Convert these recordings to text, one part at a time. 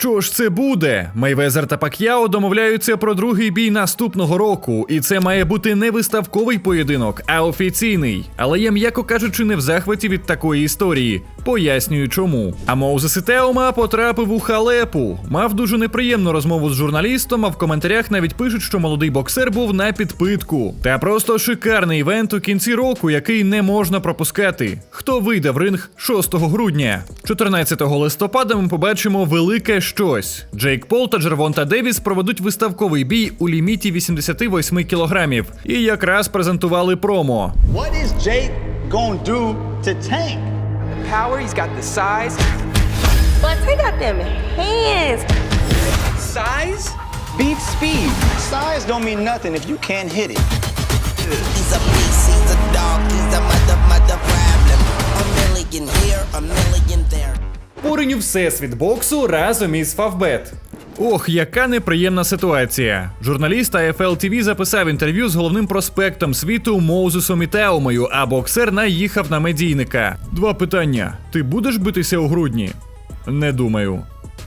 Що ж це буде? Мейвезер та Пак'яо домовляються про другий бій наступного року, і це має бути не виставковий поєдинок, а офіційний. Але я, м'яко кажучи, не в захваті від такої історії. Пояснюю чому. А Моузес і Теома потрапив у халепу. Мав дуже неприємну розмову з журналістом, а в коментарях навіть пишуть, що молодий боксер був на підпитку. Та просто шикарний івент у кінці року, який не можна пропускати. Хто вийде в ринг 6 грудня? 14 листопада ми побачимо велике щось. Джейк Пол та Джервонта Девіс проведуть виставковий бій у ліміті 88 кілограмів. І якраз презентували промо. What is Jake gonna do to Tank? The power, he's got the size. But take out them hands. Size beats speed. Size don't mean nothing if you can't hit it. He's a beast, he's a dog, he's a mother, mother problem. A million here, a million. Пориню всесвіт боксу разом із Фавбет. Ох, яка неприємна ситуація. Журналіст AFL TV записав інтерв'ю з головним проспектом світу Моузесом і Теомою, а боксер наїхав на медійника. Два питання: ти будеш битися у грудні? Не думаю.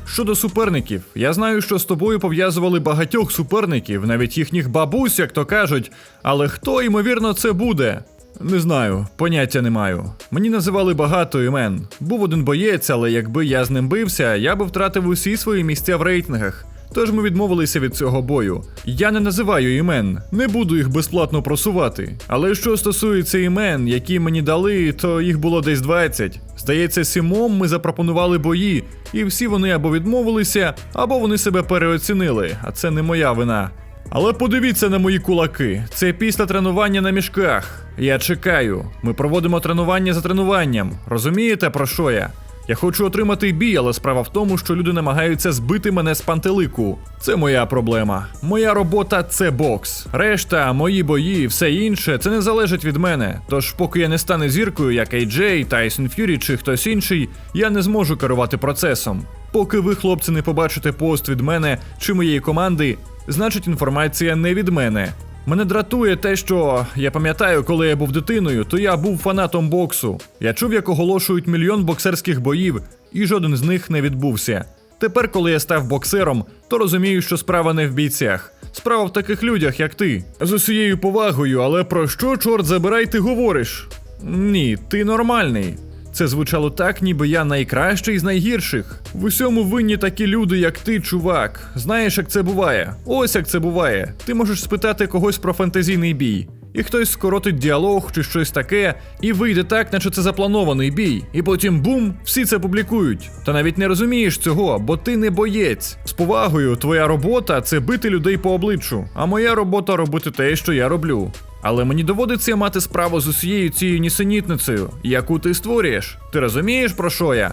Щодо суперників, я знаю, що з тобою пов'язували багатьох суперників, навіть їхніх бабусь, як то кажуть. Але хто, ймовірно, це буде? Не знаю, поняття не маю. Мені називали багато імен. Був один боєць, але якби я з ним бився, я би втратив усі свої місця в рейтингах. Тож ми відмовилися від цього бою. Я не називаю імен, не буду їх безплатно просувати. Але що стосується імен, які мені дали, то їх було десь 20. Здається, сімом ми запропонували бої, і всі вони або відмовилися, або вони себе переоцінили, а це не моя вина. Але подивіться на мої кулаки. Це після тренування на мішках. Я чекаю. Ми проводимо тренування за тренуванням. Розумієте про що я? Я хочу отримати бій, але справа в тому, що люди намагаються збити мене з пантелику. Це моя проблема. Моя робота це бокс. Решта, мої бої, все інше, це не залежить від мене. Тож, поки я не стану зіркою, як AJ, Тайсон Ф'юрі чи хтось інший, я не зможу керувати процесом. Поки ви, хлопці, не побачите пост від мене чи моєї команди, значить інформація не від мене. Мене дратує те, що я пам'ятаю, коли я був дитиною, то я був фанатом боксу. Я чув, як оголошують мільйон боксерських боїв, і жоден з них не відбувся. Тепер, коли я став боксером, то розумію, що справа не в бійцях. Справа в таких людях, як ти. З усією повагою, але про що, чорт забирай, ти говориш? Ні, ти нормальний. Це звучало так, ніби я найкращий з найгірших. В усьому винні такі люди, як ти, чувак. Знаєш, як це буває? Ось як це буває. Ти можеш спитати когось про фантазійний бій. І хтось скоротить діалог чи щось таке, і вийде так, наче це запланований бій. І потім бум, всі це публікують. Та навіть не розумієш цього, бо ти не боєць. З повагою, твоя робота це бити людей по обличчю, а моя робота робити те, що я роблю. Але мені доводиться мати справу з усією цією нісенітницею, яку ти створюєш. Ти розумієш про що я?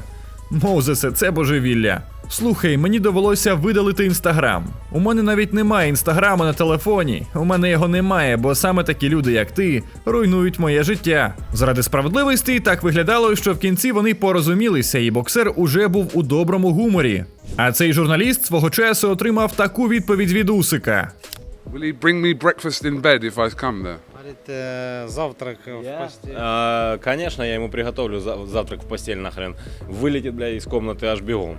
Моузесе, це божевілля. Слухай, мені довелося видалити інстаграм. У мене навіть немає інстаграму на телефоні. У мене його немає, бо саме такі люди, як ти, руйнують моє життя. Заради справедливості так виглядало, що в кінці вони порозумілися, і боксер уже був у доброму гуморі. А цей журналіст свого часу отримав таку відповідь від Усика. Will he bring me breakfast in bed if I come there? Говорит, э, завтрак в постели. А, конечно, я ему приготовлю за- завтрак в постель нахрен. Вылетит, бля, из комнаты аж бегом.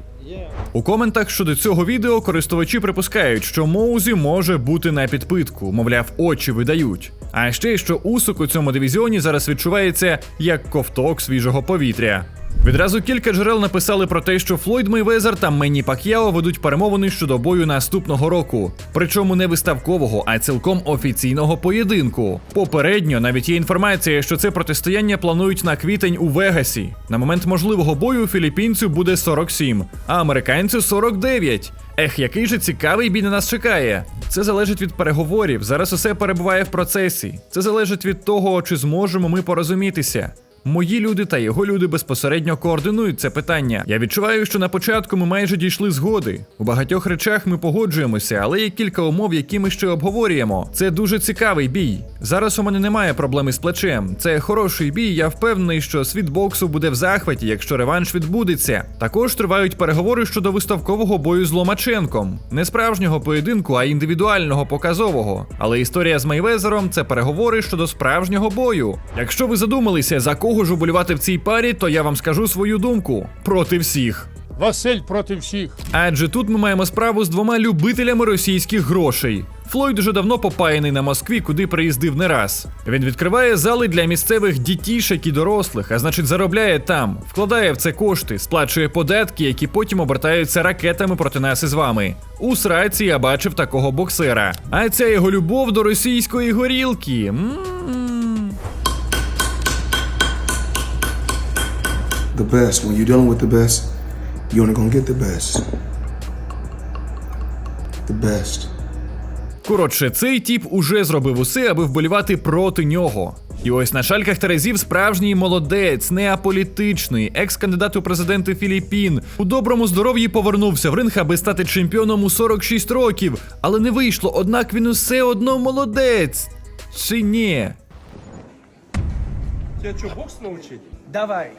У коментах щодо цього відео користувачі припускають, що Моузі може бути на підпитку, мовляв, очі видають. А ще й що усук у цьому дивізіоні зараз відчувається як ковток свіжого повітря. Відразу кілька джерел написали про те, що Флойд Мейвезер та Менні Пак'яо ведуть перемовини щодо бою наступного року. Причому не виставкового, а цілком офіційного поєдинку. Попередньо навіть є інформація, що це протистояння планують на квітень у Вегасі. На момент можливого бою філіппінцю буде 47, а американцю 49. Ех, який же цікавий бій на нас чекає. Це залежить від переговорів. Зараз усе перебуває в процесі. Це залежить від того, чи зможемо ми порозумітися. Мої люди та його люди безпосередньо координують це питання. Я відчуваю, що на початку ми майже дійшли згоди. У багатьох речах ми погоджуємося, але є кілька умов, які ми ще обговорюємо. Це дуже цікавий бій. Зараз у мене немає проблеми з плечем. Це хороший бій. Я впевнений, що світ боксу буде в захваті, якщо реванш відбудеться. Також тривають переговори щодо виставкового бою з Ломаченком. Не справжнього поєдинку, а індивідуального показового. Але історія з Мейвезером це переговори щодо справжнього бою. Якщо ви задумалися, за кого ж уболівати в цій парі, то я вам скажу свою думку проти всіх. Василь проти всіх. Адже тут ми маємо справу з двома любителями російських грошей. Флойд уже давно попаяний на Москві, куди приїздив не раз. Він відкриває зали для місцевих дітішек і дорослих, а значить заробляє там, вкладає в це кошти, сплачує податки, які потім обертаються ракетами проти нас із вами. У сраці я бачив такого боксера. А ця його любов до російської горілки. м the best. When you're dealing with the best, you're only gonna get the best. The best. Коротше, цей тіп уже зробив усе, аби вболівати проти нього. І ось на шальках Терезів справжній молодець, не аполітичний, екс-кандидат у президенти Філіппін. У доброму здоров'ї повернувся в ринг, аби стати чемпіоном у 46 років. Але не вийшло, однак він усе одно молодець. Чи ні? Давай.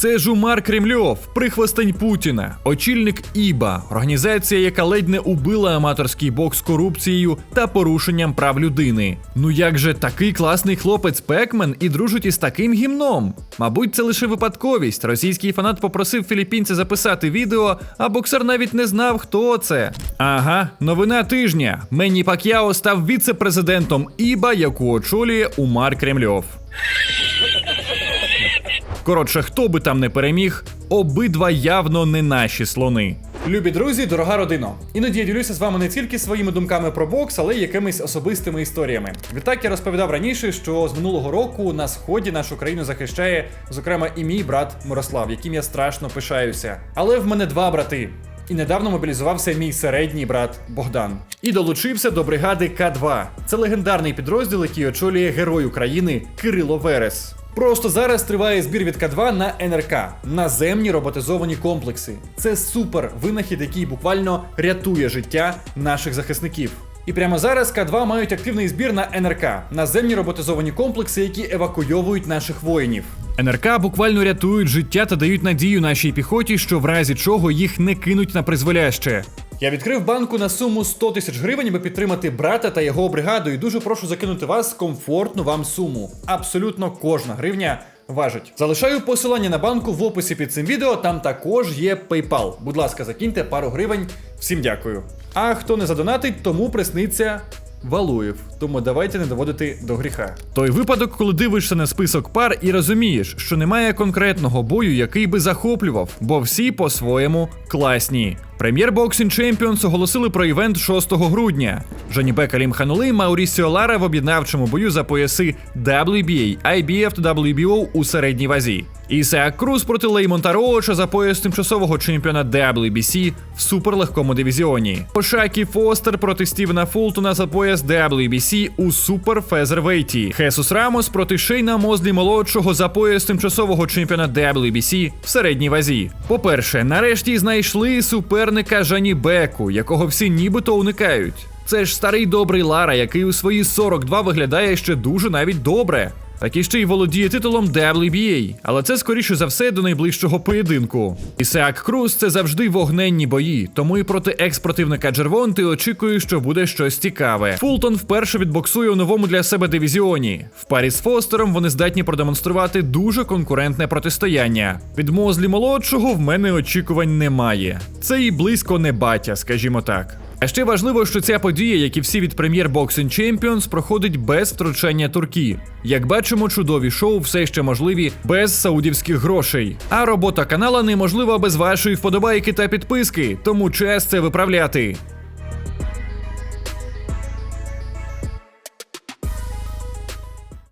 Це Жумар Кремльов, прихвостень Путіна, очільник ІБА, організація, яка ледь не убила аматорський бокс корупцією та порушенням прав людини. Ну як же такий класний хлопець Пекмен і дружить із таким гімном? Мабуть, це лише випадковість. Російський фанат попросив філіппінця записати відео, а боксер навіть не знав, хто це. Ага, новина тижня. Менні Пак'яо став віце-президентом ІБА, яку очолює Умар Кремльов. Коротше, хто би там не переміг, обидва явно не наші слони. Любі друзі, дорога родино. Іноді я ділюся з вами не тільки своїми думками про бокс, але й якимись особистими історіями. Відтак я розповідав раніше, що з минулого року на сході нашу країну захищає, зокрема, і мій брат Мирослав, яким я страшно пишаюся. Але в мене два брати. І недавно мобілізувався мій середній брат Богдан. І долучився до бригади К2. Це легендарний підрозділ, який очолює герой України Кирило Верес. Просто зараз триває збір від К2 на НРК наземні роботизовані комплекси. Це супер винахід, який буквально рятує життя наших захисників. І прямо зараз К2 мають активний збір на НРК наземні роботизовані комплекси, які евакуйовують наших воїнів. НРК буквально рятують життя та дають надію нашій піхоті, що в разі чого їх не кинуть на призволяще. Я відкрив банку на суму 100 тисяч гривень, аби підтримати брата та його бригаду. І дуже прошу закинути вас комфортну вам суму. Абсолютно кожна гривня важить. Залишаю посилання на банку в описі під цим відео. Там також є PayPal. Будь ласка, закиньте пару гривень. Всім дякую. А хто не задонатить, тому присниться. Валуєв, тому давайте не доводити до гріха. Той випадок, коли дивишся на список пар і розумієш, що немає конкретного бою, який би захоплював, бо всі по-своєму класні. Прем'єр Boxing Champions оголосили про івент 6 грудня. Жанібек Алім Ханули, Маурісіо Лара в об'єднавчому бою за пояси WBA, IBF та WBO у середній вазі. Ісеак Круз проти Леймонта Роуча за пояс тимчасового чемпіона WBC в суперлегкому дивізіоні. Ошакі Фостер проти Стівена Фултона за пояс WBC у супер фезервейті. Хесус Рамос проти Шейна Мозлі молодшого за пояс тимчасового чемпіона WBC в середній вазі. По-перше, нарешті знайшли суперника Жані Беку, якого всі нібито уникають. Це ж старий добрий Лара, який у свої 42 виглядає ще дуже навіть добре. І ще й володіє титулом WBA, але це скоріше за все до найближчого поєдинку. Ісеак Круз це завжди вогненні бої, тому і проти екс-противника Джервон ти очікуєш, що буде щось цікаве. Фултон вперше відбоксує у новому для себе дивізіоні. В парі з Фостером вони здатні продемонструвати дуже конкурентне протистояння. Від Мозлі молодшого в мене очікувань немає. Це і близько не батя, скажімо так. А ще важливо, що ця подія, як і всі від прем'єр Boxing Champions, проходить без втручання турки. Як бачимо, чудові шоу все ще можливі без саудівських грошей. А робота канала неможлива без вашої вподобайки та підписки, тому час це виправляти.